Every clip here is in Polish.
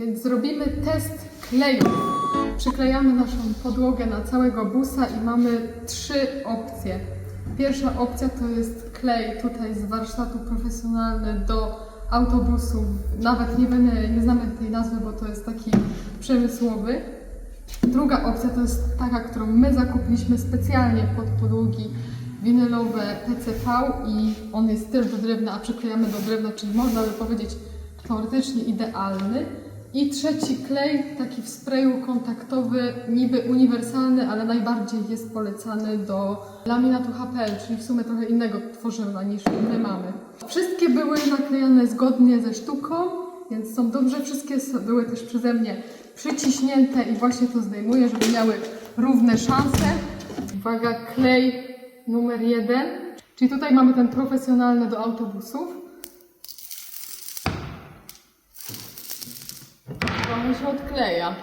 Więc zrobimy test kleju. Przyklejamy naszą podłogę na całego busa i mamy trzy opcje. Pierwsza opcja to jest klej tutaj z warsztatu profesjonalny do autobusu. Nawet nie, będę, nie znamy tej nazwy, bo to jest taki przemysłowy. Druga opcja to jest taka, którą my zakupiliśmy specjalnie pod podłogi winylowe PCV i on jest też do drewna, a przyklejamy do drewna, czyli można by powiedzieć teoretycznie idealny. I trzeci klej, taki w sprayu kontaktowy, niby uniwersalny, ale najbardziej jest polecany do laminatu HPL, czyli w sumie trochę innego tworzywa niż my mamy. Wszystkie były naklejane zgodnie ze sztuką, więc są dobrze. Wszystkie były też przeze mnie przyciśnięte i właśnie to zdejmuję, żeby miały równe szanse. Uwaga, klej numer jeden. Czyli tutaj mamy ten profesjonalny do autobusów. Trochę się odkleja.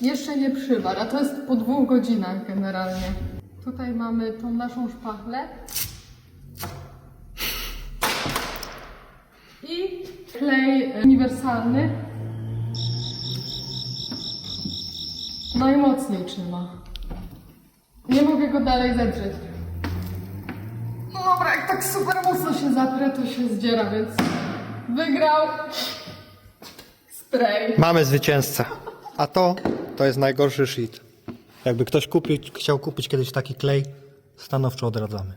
Jeszcze nie przywarł, a to jest po dwóch godzinach generalnie. Tutaj mamy tą naszą szpachlę. I klej uniwersalny. Najmocniej trzyma. Nie mogę go dalej zedrzeć. No dobra, jak tak super mocno się zaprę, to się zdziera, więc wygrał Mamy zwycięzcę. A to, to jest najgorszy shit. Jakby ktoś chciał kupić kiedyś taki klej, stanowczo odradzamy.